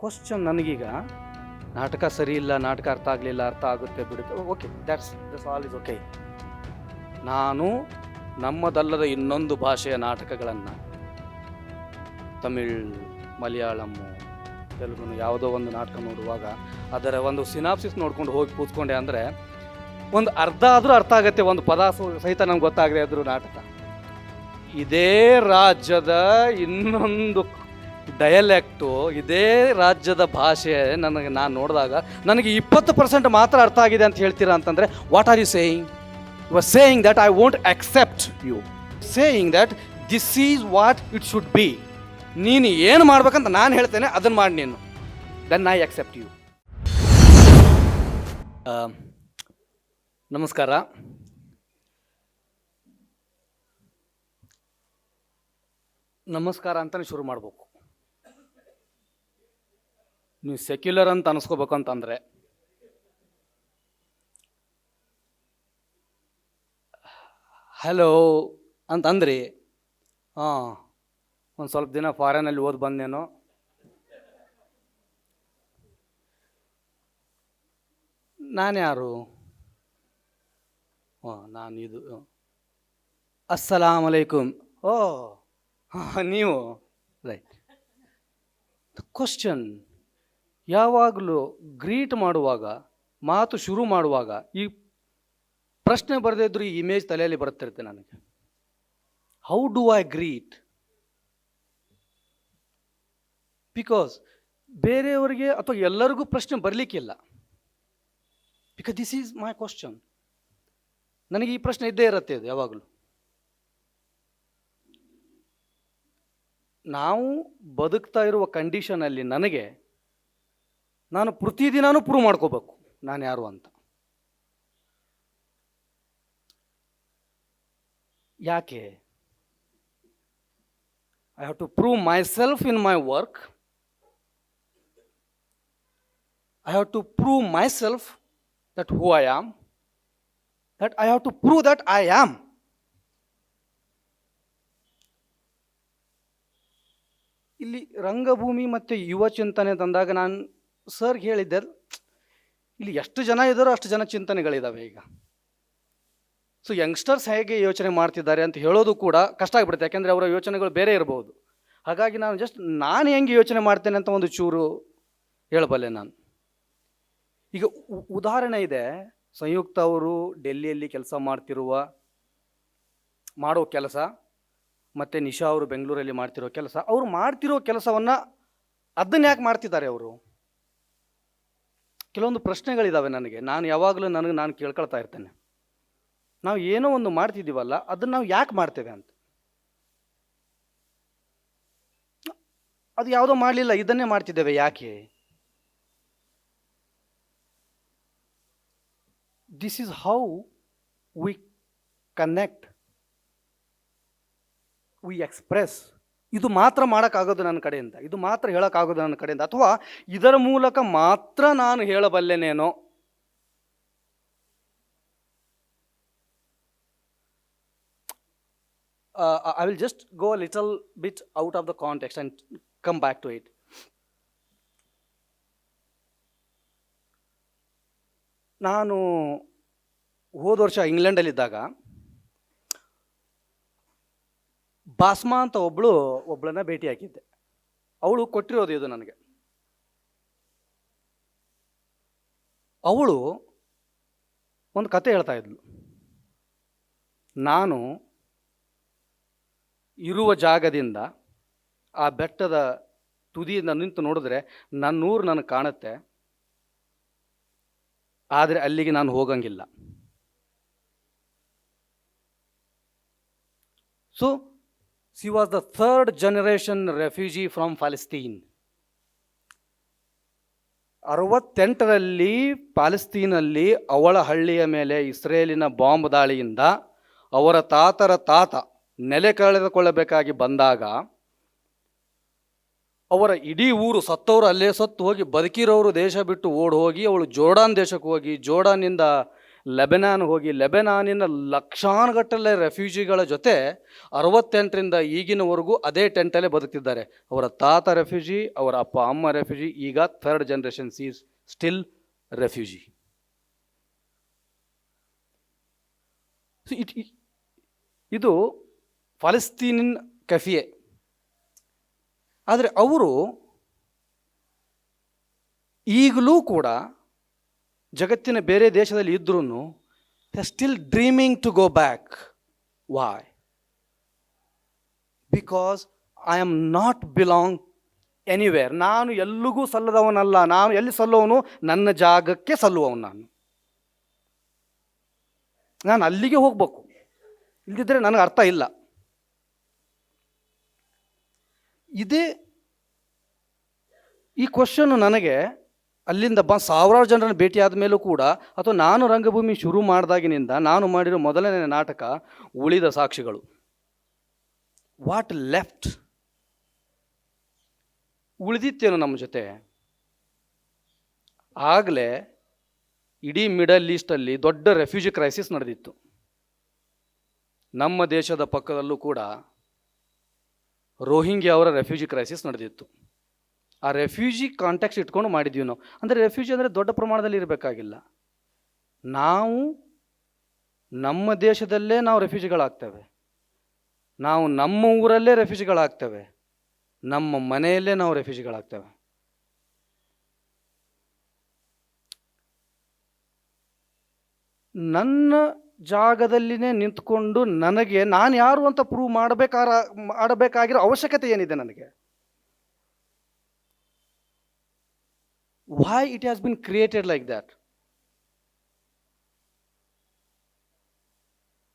Question ನನಗೀಗ ನಾಟಕ ಸರಿ ಇಲ್ಲ, ನಾಟಕ ಅರ್ಥ ಆಗಲಿಲ್ಲ, ಅರ್ಥ ಆಗುತ್ತೆ ಬಿಡುತ್ತೆ. Okay that's that's all is okay ನಾನು ನಮ್ಮದಲ್ಲದ ಇನ್ನೊಂದು ಭಾಷೆಯ ನಾಟಕಗಳನ್ನು, ತಮಿಳ್, ಮಲಯಾಳಂ, ತೆಲುಗು ಯಾವುದೋ ಒಂದು ನಾಟಕ ನೋಡುವಾಗ ಅದರ ಒಂದು ಸಿನಾಪ್ಸಿಸ್ ನೋಡ್ಕೊಂಡು ಹೋಗಿ ಕೂತ್ಕೊಂಡೆ ಅಂದರೆ ಒಂದು ಅರ್ಧ ಆದರೂ ಅರ್ಥ ಆಗುತ್ತೆ, ಒಂದು ಪದ ಸಹಿತ ನಮ್ಗೆ ಗೊತ್ತಾಗದೆ ಆದರೂ ನಾಟಕ. ಇದೇ ರಾಜ್ಯದ ಇನ್ನೊಂದು ಡಯಲೆಕ್ಟು ಇದೇ ರಾಜ್ಯದ ಭಾಷೆ ನನಗೆ ನಾನು ನೋಡಿದಾಗ ನನಗೆ ಇಪ್ಪತ್ತು ಪರ್ಸೆಂಟ್ ಮಾತ್ರ ಅರ್ಥ ಆಗಿದೆ ಅಂತ ಹೇಳ್ತೀರಾ ಅಂತಂದರೆ what are you saying you are saying that I won't accept you saying that this is what it should be ನೀನು ಏನು ಮಾಡ್ಬೇಕಂತ ನಾನು ಹೇಳ್ತೇನೆ ಅದನ್ನು ಮಾಡಿ ನೀನು. ದೆನ್ ಐ ಅಕ್ಸೆಪ್ಟ್ ಯು ನಮಸ್ಕಾರ. ನಮಸ್ಕಾರ ಅಂತಲೇ ಶುರು ಮಾಡಬೇಕು. ನೀವು ಸೆಕ್ಯುಲರ್ ಅಂತ ಅನಿಸ್ಕೋಬೇಕು ಅಂತಂದರೆ ಹಲೋ ಅಂತಂದ್ರಿ. ಹಾಂ, ಒಂದು ಸ್ವಲ್ಪ ದಿನ ಫಾರಿನಲ್ಲಿ ಓದಿ ಬಂದೇನೋ ನಾನು ಯಾರು ಓ ನಾನು ಇದು ಅಸ್ಸಲಾಮ್ ಅಲೈಕುಮ್. ಓ, ಹಾಂ, ನೀವು. ರೈಟ್. ದ ಕ್ವಶನ್ ಯಾವಾಗಲೂ ಗ್ರೀಟ್ ಮಾಡುವಾಗ, ಮಾತು ಶುರು ಮಾಡುವಾಗ ಈ ಪ್ರಶ್ನೆ ಬರದೇ ಇದ್ರೂ ಈ ಇಮೇಜ್ ತಲೆಯಲ್ಲಿ ಬರುತ್ತಿರುತ್ತೆ ನನಗೆ. How do I greet because ಬೇರೆಯವರಿಗೆ ಅಥವಾ ಎಲ್ಲರಿಗೂ ಪ್ರಶ್ನೆ ಬರಲಿಕ್ಕಿಲ್ಲ. Because this is my question ನನಗೆ ಈ ಪ್ರಶ್ನೆ ಇದ್ದೇ ಇರುತ್ತೆ ಅದು ಯಾವಾಗಲೂ. ನಾವು ಬದುಕ್ತಾ ಇರುವ ಕಂಡೀಷನಲ್ಲಿ ನನಗೆ ನಾನು ಪ್ರತಿದಿನಾನು ಪ್ರೂವ್ ಮಾಡ್ಕೋಬೇಕು. ನಾನು ಯಾರು ಅಂತ. ಯಾಕೆ? I have to prove myself in my work I have to prove myself that who I am that I have to prove that I am ಇಲ್ಲಿ ರಂಗಭೂಮಿ ಮತ್ತು ಯುವ ಚಿಂತನೆ ತಂದಾಗ ನಾನು ಸರ್ಗೆ ಹೇಳಿದ್ದೆ, ಇಲ್ಲಿ ಎಷ್ಟು ಜನ ಇದ್ದಾರೋ ಅಷ್ಟು ಜನ ಚಿಂತನೆಗಳಿದ್ದಾವೆ ಈಗ. ಸೊ ಯಂಗ್ಸ್ಟರ್ಸ್ ಹೇಗೆ ಯೋಚನೆ ಮಾಡ್ತಿದ್ದಾರೆ ಅಂತ ಹೇಳೋದು ಕೂಡ ಕಷ್ಟ ಆಗಿಬಿಡುತ್ತೆ, ಯಾಕೆಂದರೆ ಅವರ ಯೋಚನೆಗಳು ಬೇರೆ ಇರಬಹುದು ಹಾಗಾಗಿ ನಾನು ಜಸ್ಟ್ ನಾನು ಹೆಂಗೆ ಯೋಚನೆ ಮಾಡ್ತೇನೆ ಅಂತ ಒಂದು ಚೂರು ಹೇಳಬಲ್ಲೆ ನಾನು. ಈಗ ಉದಾಹರಣೆ ಇದೆ, ಸಂಯುಕ್ತ ಅವರು ಡೆಲ್ಲಿಯಲ್ಲಿ ಕೆಲಸ ಮಾಡ್ತಿರುವ, ಮಾಡೋ ಕೆಲಸ, ಮತ್ತು ನಿಶಾ ಅವರು ಬೆಂಗಳೂರಲ್ಲಿ ಮಾಡ್ತಿರೋ ಕೆಲಸ, ಅವರು ಮಾಡ್ತಿರೋ ಕೆಲಸವನ್ನು ಅದನ್ನ ಯಾಕೆ ಮಾಡ್ತಿದ್ದಾರೆ ಅವರು? ಕೆಲವೊಂದು ಪ್ರಶ್ನೆಗಳಿದ್ದಾವೆ ನನಗೆ. ನಾನು ಯಾವಾಗಲೂ ನನಗೆ ನಾನು ಕೇಳ್ಕೊಳ್ತಾ ಇರ್ತೇನೆ. ನಾವು ಏನೋ ಒಂದು ಮಾಡ್ತಿದ್ದೀವಲ್ಲ, ಅದನ್ನು ನಾವು ಯಾಕೆ ಮಾಡ್ತೇವೆ ಅಂತ? ಅದು ಯಾವುದೋ ಮಾಡಲಿಲ್ಲ, ಇದನ್ನೇ ಮಾಡ್ತಿದ್ದೇವೆ ಯಾಕೆ? This is how we connect we express ಇದು ಮಾತ್ರ ಮಾಡೋಕ್ಕಾಗೋದು ನನ್ನ ಕಡೆಯಿಂದ, ಇದು ಮಾತ್ರ ಹೇಳೋಕ್ಕಾಗೋದು ನನ್ನ ಕಡೆಯಿಂದ, ಅಥವಾ ಇದರ ಮೂಲಕ ಮಾತ್ರ ನಾನು ಹೇಳಬಲ್ಲೆನೇನೋ I will just go little bit out of the context and come back to it. ನಾನು ಹೋದ ವರ್ಷ ಇಂಗ್ಲೆಂಡಲ್ಲಿದ್ದಾಗ ಬಾಸ್ಮಾ ಅಂತ ಒಬ್ಬಳು ಒಬ್ಬಳನ್ನ ಭೇಟಿ ಹಾಕಿದ್ದೆ. ಅವಳು ಕೊಟ್ಟಿರೋದು ಇದು ನನಗೆ. ಅವಳು ಒಂದು ಕತೆ ಹೇಳ್ತಾ ಇದ್ಲು. ನಾನು ಇರುವ ಜಾಗದಿಂದ ಆ ಬೆಟ್ಟದ ತುದಿಯಿಂದ ನಿಂತು ನೋಡಿದ್ರೆ ನನ್ನೂರು ನನಗೆ ಕಾಣುತ್ತೆ. ಆದರೆ ಅಲ್ಲಿಗೆ ನಾನು ಹೋಗಂಗಿಲ್ಲ. So she was the third generation refugee from Palestine ಅರವತ್ತೆಂಟರಲ್ಲಿ ಪ್ಯಾಲೆಸ್ತೀನಲ್ಲಿ ಅವಳ ಹಳ್ಳಿಯ ಮೇಲೆ ಇಸ್ರೇಲಿನ ಬಾಂಬ್ ದಾಳಿಯಿಂದ ಅವರ ತಾತರ ತಾತ ನೆಲೆ ಕಳೆದುಕೊಳ್ಳಬೇಕಾಗಿ ಬಂದಾಗ ಅವರ ಇಡೀ ಊರು ಸತ್ತವರು ಅಲ್ಲೇ ಸತ್ತು ಹೋಗಿ ಬದುಕಿರೋರು ದೇಶ ಬಿಟ್ಟು ಓಡಿ ಹೋಗಿ ಅವಳು ಜೋರ್ಡಾನ್ ದೇಶಕ್ಕೆ ಹೋಗಿ ಜೋರ್ಡಾನಿಂದ ಲೆಬನಾನ್ ಹೋಗಿ ಲೆಬನಾನಿನ ಲಕ್ಷಾನುಗಟ್ಟಲೆ ರೆಫ್ಯೂಜಿಗಳ ಜೊತೆ ಅರವತ್ತೆಂಟರಿಂದ ಈಗಿನವರೆಗೂ ಅದೇ ಟೆಂಟಲ್ಲೇ ಬದುಕ್ತಿದ್ದಾರೆ. ಅವರ ತಾತ ರೆಫ್ಯೂಜಿ, ಅವರ ಅಪ್ಪ, ಅಮ್ಮ ರೆಫ್ಯೂಜಿ, ಈಗ third generation she's still refugee. ಇದು ಫಲಸ್ತೀನಿನ್ ಕೆಫಿಯೆ. ಆದರೆ ಅವರು ಈಗಲೂ ಕೂಡ ಜಗತ್ತಿನ ಬೇರೆ ದೇಶದಲ್ಲಿ ಇದ್ರೂ the still dreaming to go back why because I am not belong anywhere ನಾನು ಎಲ್ಲಿಗೂ ಸಲ್ಲದವನಲ್ಲ. ನಾನು ಎಲ್ಲಿ ಸಲ್ಲುವವನು? ನನ್ನ ಜಾಗಕ್ಕೆ ಸಲ್ಲುವವನು ನಾನು. ನಾನು ಅಲ್ಲಿಗೆ ಹೋಗಬೇಕು. ಇಲ್ಲದಿದ್ದರೆ ನನಗೆ ಅರ್ಥ ಇಲ್ಲ. ಇದೇ ಈ ಕ್ವಶನ್ನು ನನಗೆ ಅಲ್ಲಿಂದ ಬ ಸಾವಿರಾರು ಜನರನ್ನು ಭೇಟಿಯಾದ ಮೇಲೂ ಕೂಡ, ಅಥವಾ ನಾನು ರಂಗಭೂಮಿ ಶುರು ಮಾಡಿದಾಗಿನಿಂದ ನಾನು ಮಾಡಿರೋ ಮೊದಲನೇ ನಾಟಕ ಉಳಿದ ಸಾಕ್ಷಿಗಳು. ವಾಟ್ ಲೆಫ್ಟ್ ಉಳಿದಿತ್ತೇನು ನಮ್ಮ ಜೊತೆ. ಆಗಲೇ ಇಡೀ ಮಿಡಲ್ ಈಸ್ಟಲ್ಲಿ ದೊಡ್ಡ ರೆಫ್ಯೂಜಿ ಕ್ರೈಸಿಸ್ ನಡೆದಿತ್ತು. ನಮ್ಮ ದೇಶದ ಪಕ್ಕದಲ್ಲೂ ಕೂಡ ರೋಹಿಂಗ್ಯ ಅವರ ರೆಫ್ಯೂಜಿ ಕ್ರೈಸಿಸ್ ನಡೆದಿತ್ತು. ಆ ರೆಫ್ಯೂಜಿ ಕಾಂಟ್ಯಾಕ್ಟ್ಸ್ ಇಟ್ಕೊಂಡು ಮಾಡಿದ್ವಿ ನಾವು. ಅಂದರೆ ರೆಫ್ಯೂಜಿ ಅಂದರೆ ದೊಡ್ಡ ಪ್ರಮಾಣದಲ್ಲಿ ಇರಬೇಕಾಗಿಲ್ಲ. ನಾವು ನಮ್ಮ ದೇಶದಲ್ಲೇ ನಾವು ರೆಫ್ಯೂಜಿಗಳಾಗ್ತೇವೆ ನಾವು ನಮ್ಮ ಊರಲ್ಲೇ ರೆಫ್ಯೂಜಿಗಳಾಗ್ತೇವೆ ನಮ್ಮ ಮನೆಯಲ್ಲೇ ನಾವು ರೆಫ್ಯೂಜಿಗಳಾಗ್ತೇವೆ ನನ್ನ ಜಾಗದಲ್ಲಿನೇ ನಿಂತ್ಕೊಂಡು ನನಗೆ ನಾನು ಯಾರು ಅಂತ ಪ್ರೂವ್ ಮಾಡಬೇಕಾರ, ಮಾಡಬೇಕಾಗಿರೋ ಅವಶ್ಯಕತೆ ಏನಿದೆ ನನಗೆ? Why it has been created like that?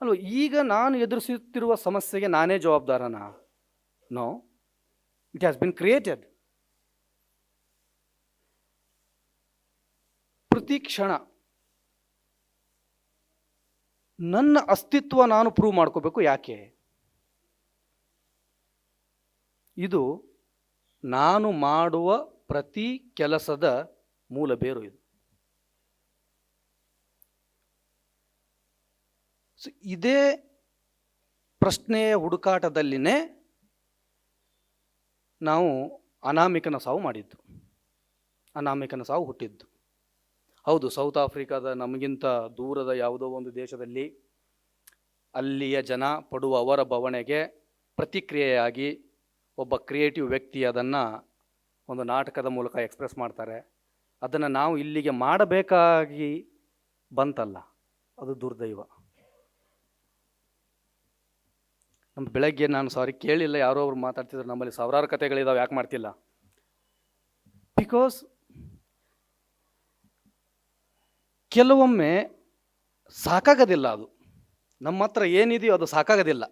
ಅಲ್ವ ಈಗ ನಾನು ಎದುರಿಸುತ್ತಿರುವ ಸಮಸ್ಯೆಗೆ ನಾನೇ ಜವಾಬ್ದಾರನಾ? No it has been created ಪ್ರತಿ ಕ್ಷಣ ನನ್ನ ಅಸ್ತಿತ್ವ ನಾನು ಪ್ರೂವ್ ಮಾಡ್ಕೋಬೇಕು ಯಾಕೆ? ಇದು ನಾನು ಮಾಡುವ ಪ್ರತಿ ಕೆಲಸದ ಮೂಲ ಬೇರು ಇದು. ಸೊ ಇದೇ ಪ್ರಶ್ನೆಯ ಹುಡುಕಾಟದಲ್ಲಿನೇ ನಾವು ಅನಾಮಿಕನ ಸಾವು ಮಾಡಿದ್ದು. ಅನಾಮಿಕನ ಸಾವು ಹುಟ್ಟಿದ್ದು. ಹೌದು, ಸೌತ್ ಆಫ್ರಿಕಾದ ನಮಗಿಂತ ದೂರದ ಯಾವುದೋ ಒಂದು ದೇಶದಲ್ಲಿ ಅಲ್ಲಿಯ ಜನ ಪಡುವ ಅವರ ಬವಣೆಗೆ ಪ್ರತಿಕ್ರಿಯೆಯಾಗಿ ಒಬ್ಬ ಕ್ರಿಯೇಟಿವ್ ವ್ಯಕ್ತಿ ಅದನ್ನು ಒಂದು ನಾಟಕದ ಮೂಲಕ ಎಕ್ಸ್ಪ್ರೆಸ್ ಮಾಡ್ತಾರೆ. ಅದನ್ನು ನಾವು ಇಲ್ಲಿಗೆ ಮಾಡಬೇಕಾಗಿ ಬಂತಲ್ಲ, ಅದು ದುರ್ದೈವ. ನಮ್ಮ ಬೆಳಗ್ಗೆ ನಾನು ಸಾರಿ ಕೇಳಿಲ್ಲ, ಯಾರೋ ಅವ್ರು ಮಾತಾಡ್ತಿದ್ರು, ನಮ್ಮಲ್ಲಿ ಸಾವಿರಾರು ಕಥೆಗಳಿದಾವೆ, ಯಾಕೆ ಮಾಡ್ತಿಲ್ಲ? ಬಿಕಾಸ್ ಕೆಲವೊಮ್ಮೆ ಸಾಕಾಗೋದಿಲ್ಲ ಅದು. ನಮ್ಮ ಹತ್ರ ಏನಿದೆಯೋ ಅದು ಸಾಕಾಗೋದಿಲ್ಲ.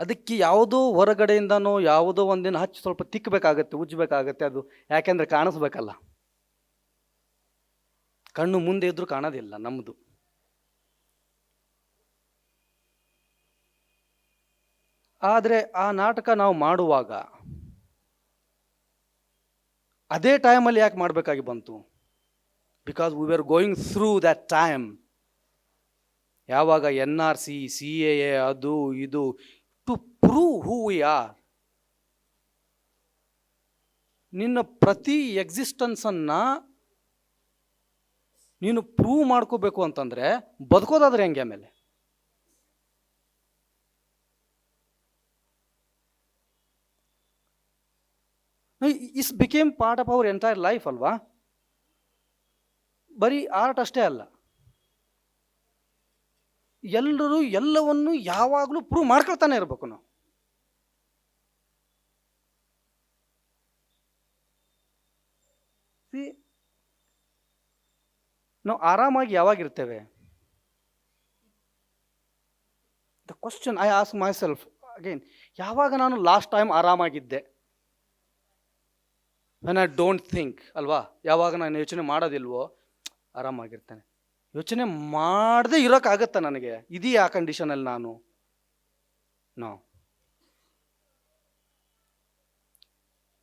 ಅದಕ್ಕೆ ಯಾವುದೋ ಹೊರಗಡೆಯಿಂದನೋ ಯಾವುದೋ ಒಂದಿನ ಹಚ್ಚಿ ಸ್ವಲ್ಪ ತಿಕ್ಕಬೇಕಾಗತ್ತೆ, ಉಜ್ಜಬೇಕಾಗತ್ತೆ, ಅದು ಯಾಕೆಂದರೆ ಕಾಣಿಸ್ಬೇಕಲ್ಲ. ಕಣ್ಣು ಮುಂದೆ ಇದ್ರೂ ಕಾಣೋದಿಲ್ಲ ನಮ್ಮದು ಆದರೆ ಆ ನಾಟಕ ನಾವು ಮಾಡುವಾಗ ಅದೇ ಟೈಮಲ್ಲಿ ಯಾಕೆ ಮಾಡಬೇಕಾಗಿ ಬಂತು? Because we are going through that time ಯಾವಾಗ N R C C A A ಅದು ಇದು to prove who we are ನಿನ್ನ ಪ್ರತಿ ಎಕ್ಸಿಸ್ಟೆನ್ಸನ್ನು ನೀನು ಪ್ರೂವ್ ಮಾಡ್ಕೋಬೇಕು ಅಂತಂದರೆ ಬದುಕೋದಾದ್ರೆ ಹೆಂಗೆ ಆಮೇಲೆ? Is became part of our entire life ಅಲ್ವಾ? ಬರೀ ಆರ್ಟ್ ಅಷ್ಟೇ ಅಲ್ಲ. ಎಲ್ಲರೂ ಎಲ್ಲವನ್ನು ಯಾವಾಗಲೂ ಪ್ರೂವ್ ಮಾಡ್ಕೊಳ್ತಾನೆ ಇರಬೇಕು ನಾವು. ನಾವು ಆರಾಮಾಗಿ ಯಾವಾಗಿರ್ತೇವೆ? The question I ask myself again ಯಾವಾಗ ನಾನು ಲಾಸ್ಟ್ ಟೈಮ್ ಆರಾಮಾಗಿದ್ದೆ? ವೆನ್ ಐ ಡೋಂಟ್ ಥಿಂಕ್ ಅಲ್ವಾ? ಯಾವಾಗ ನಾನು ಯೋಚನೆ ಮಾಡೋದಿಲ್ವೋ, ಆರಾಮಾಗಿರ್ತೇನೆ. ಯೋಚನೆ ಮಾಡದೆ ಇರೋಕ್ಕಾಗತ್ತಾ ನನಗೆ? ಇದೀ ಆ ಕಂಡೀಷನಲ್ಲಿ ನಾನು? No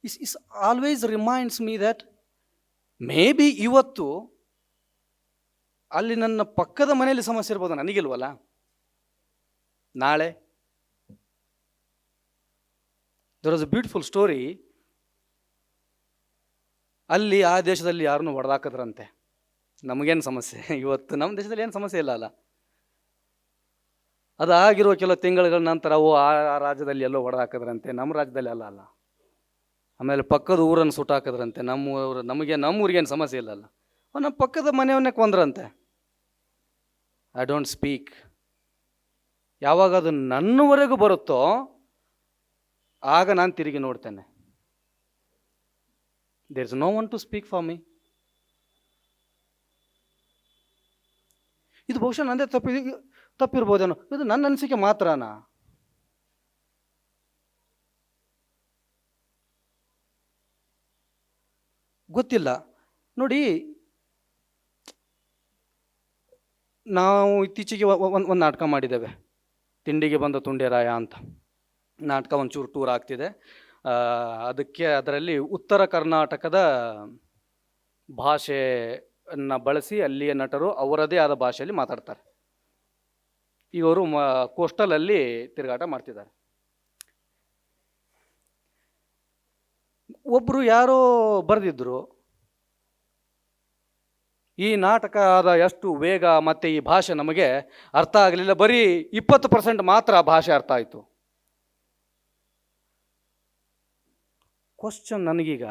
is is always reminds me that maybe ಇವತ್ತು ಅಲ್ಲಿ ನನ್ನ ಪಕ್ಕದ ಮನೆಯಲ್ಲಿ ಸಮಸ್ಯೆ ಇರ್ಬೋದು, ನನಗಿಲ್ವಲ್ಲ? ನಾಳೆ. There was a beautiful story ಅಲ್ಲಿ ಆ ದೇಶದಲ್ಲಿ ಯಾರನ್ನು ಹೊಡೆದಾಕದ್ರಂತೆ ನಮಗೇನು ಸಮಸ್ಯೆ? ಇವತ್ತು ನಮ್ಮ ದೇಶದಲ್ಲಿ ಏನು ಸಮಸ್ಯೆ ಇಲ್ಲ ಅಲ್ಲ. ಅದಾಗಿರುವ ಕೆಲವು ತಿಂಗಳುಗಳ ನಂತರ ಅವು ಆ ರಾಜ್ಯದಲ್ಲಿ ಎಲ್ಲೋ ಹೊಡೆದಾಕದ್ರಂತೆ ನಮ್ಮ ರಾಜ್ಯದಲ್ಲಿ ಅಲ್ಲ ಅಲ್ಲ. ಆಮೇಲೆ ಪಕ್ಕದ ಊರನ್ನು ಸುಟ್ಟಾಕದ್ರಂತೆ, ನಮ್ಮ ಊರು, ನಮಗೆ, ನಮ್ಮ ಊರಿಗೇನು ಸಮಸ್ಯೆ ಇಲ್ಲಲ್ಲ ಅಲ್ಲ. ನಮ್ಮ ಪಕ್ಕದ ಮನೆಯವನ್ನೇ ಕೊಂದ್ರಂತೆ. ಐ ಡೋಂಟ್ ಸ್ಪೀಕ್ ಯಾವಾಗ ಅದು ನನ್ನವರೆಗೂ ಬರುತ್ತೋ, ಆಗ ನಾನು ತಿರುಗಿ ನೋಡ್ತೇನೆ. There is no one to speak for me ಇದು ಬಹುಶಃ ನಂದೇ ತಪ್ಪಿ ತಪ್ಪಿರ್ಬೋದೇನೋ. ಇದು ನನ್ನ ಅನಿಸಿಕೆ ಮಾತ್ರನಾ? ಗೊತ್ತಿಲ್ಲ. ನೋಡಿ, ನಾವು ಇತ್ತೀಚೆಗೆ ಒಂದು ಒಂದು ನಾಟಕ ಮಾಡಿದ್ದೇವೆ. ತಿಂಡಿಗೆ ಬಂದ ತುಂಡೆರಾಯ ಅಂತ. ನಾಟಕ ಒಂಚೂರು ಟೂರ್ ಆಗ್ತಿದೆ. ಅದಕ್ಕೆ ಅದರಲ್ಲಿ ಉತ್ತರ ಕರ್ನಾಟಕದ ಭಾಷೆಯನ್ನು ಬಳಸಿ ಅಲ್ಲಿಯ ನಟರು ಅವರದೇ ಆದ ಭಾಷೆಯಲ್ಲಿ ಮಾತಾಡ್ತಾರೆ. ಇವರು ಅವರು ಮ, ಕೋಸ್ಟಲಲ್ಲಿ ತಿರುಗಾಟ ಮಾಡ್ತಿದ್ದಾರೆ. ಒಬ್ಬರು ಯಾರೋ ಬರೆದಿದ್ರು, ಈ ನಾಟಕದ ಎಷ್ಟು ವೇಗ ಮತ್ತು ಈ ಭಾಷೆ ನಮಗೆ ಅರ್ಥ ಆಗಲಿಲ್ಲ. ಬರೀ ಇಪ್ಪತ್ತು ಪರ್ಸೆಂಟ್ ಮಾತ್ರ ಭಾಷೆ ಅರ್ಥ ಆಯಿತು. ಕ್ವಶನ್ ನನಗೀಗ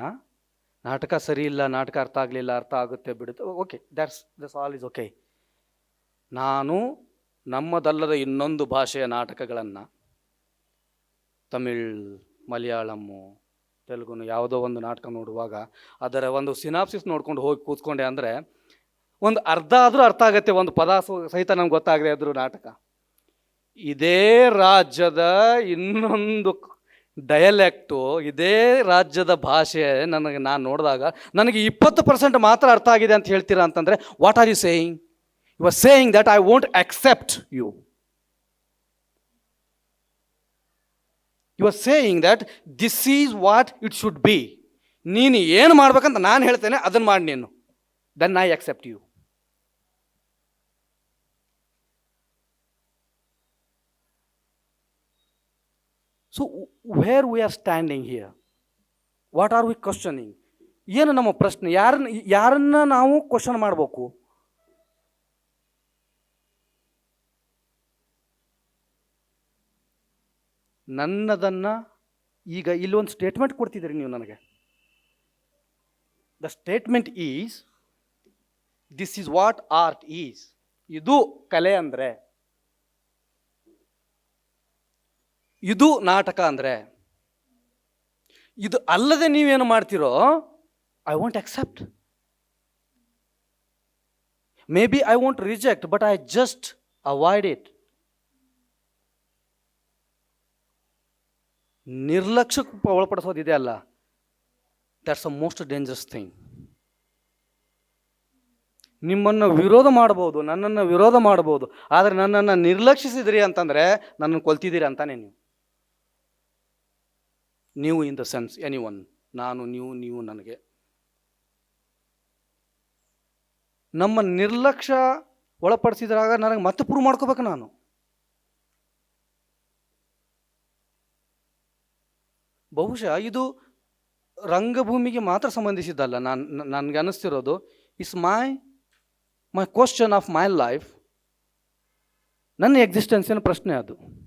ನಾಟಕ ಸರಿ ಇಲ್ಲ, ನಾಟಕ ಅರ್ಥ ಆಗಲಿಲ್ಲ, ಅರ್ಥ ಆಗುತ್ತೆ ಬಿಡುತ್ತೆ. Okay that's that's all is okay ನಾನು ನಮ್ಮದಲ್ಲದ ಇನ್ನೊಂದು ಭಾಷೆಯ ನಾಟಕಗಳನ್ನು, ತಮಿಳ್ ಮಲಯಾಳಮ್ಮು ತೆಲುಗುನು ಯಾವುದೋ ಒಂದು ನಾಟಕ ನೋಡುವಾಗ, ಅದರ ಒಂದು ಸಿನಾಪ್ಸಿಸ್ ನೋಡ್ಕೊಂಡು ಹೋಗಿ ಕೂತ್ಕೊಂಡೆ ಅಂದರೆ, ಒಂದು ಅರ್ಧ ಆದರೂ ಅರ್ಥ ಆಗುತ್ತೆ, ಒಂದು ಪದ ಸಹಿತ ನಮ್ಗೆ ಗೊತ್ತಾಗದೆ ಆದರೂ ನಾಟಕ. ಇದೇ ರಾಜ್ಯದ ಇನ್ನೊಂದು ಡಯಲೆಕ್ಟು ಇದೇ ರಾಜ್ಯದ ಭಾಷೆ ನನಗೆ ನಾನು ನೋಡಿದಾಗ ನನಗೆ ಇಪ್ಪತ್ತು ಪರ್ಸೆಂಟ್ ಮಾತ್ರ ಅರ್ಥ ಆಗಿದೆ ಅಂತ ಹೇಳ್ತೀರಾ ಅಂತಂದರೆ what are you saying you are saying that I won't accept you you are saying that this is what it should be ನೀನು ಏನು ಮಾಡ್ಬೇಕಂತ ನಾನು ಹೇಳ್ತೇನೆ ಅದನ್ನು ಮಾಡಿ ನೀನು. Then I accept you so where we are standing here what are we questioning ಏನು ನಮ್ಮ ಪ್ರಶ್ನೆ? ಯಾರನ್ನ ಯಾರನ್ನ ನಾವು ಕ್ವಶನ್ ಮಾಡಬೇಕು? ನನ್ನದನ್ನು ಈಗ ಇಲ್ಲೊಂದು ಸ್ಟೇಟ್ಮೆಂಟ್ ಕೊಡ್ತಿದ್ದೀರಿ ನೀವು ನನಗೆ. The statement is this is what art is ಇದು ಕಲೆ ಅಂದರೆ. ಇದು ನಾಟಕ ಅಂದರೆ, ಇದು ಅಲ್ಲದೆ ನೀವೇನು ಮಾಡ್ತೀರೋ I want accept maybe I want reject but I just avoid it ನಿರ್ಲಕ್ಷ್ಯಕ್ಕೆ ಒಳಪಡಿಸೋದಿದೆ ಅಲ್ಲ. That's a most dangerous thing ನಿಮ್ಮನ್ನು ವಿರೋಧ ಮಾಡ್ಬೋದು ನನ್ನನ್ನು ವಿರೋಧ ಮಾಡ್ಬೋದು ಆದರೆ ನನ್ನನ್ನು ನಿರ್ಲಕ್ಷಿಸಿದ್ರಿ ಅಂತಂದರೆ ನನ್ನನ್ನು ಕೊಲ್ತಿದ್ದೀರಿ ಅಂತಾನೆ ನೀವು. ನೀವು in the sense anyone ನಾನು, ನೀವು ನೀವು, ನನಗೆ. ನಮ್ಮ ನಿರ್ಲಕ್ಷ್ಯ ಒಳಪಡಿಸಿದ್ರಾಗ ನನಗೆ ಮತ್ತೆ ಪ್ರೂವ್ ಮಾಡ್ಕೋಬೇಕು ನಾನು. ಬಹುಶಃ ಇದು ರಂಗಭೂಮಿಗೆ ಮಾತ್ರ ಸಂಬಂಧಿಸಿದ್ದಲ್ಲ. ನಾನು, ನನಗೆ ಅನ್ನಿಸ್ತಿರೋದು is my my question of my life ನನ್ನ ಎಕ್ಸಿಸ್ಟೆನ್ಸಿನ ಪ್ರಶ್ನೆ ಅದು.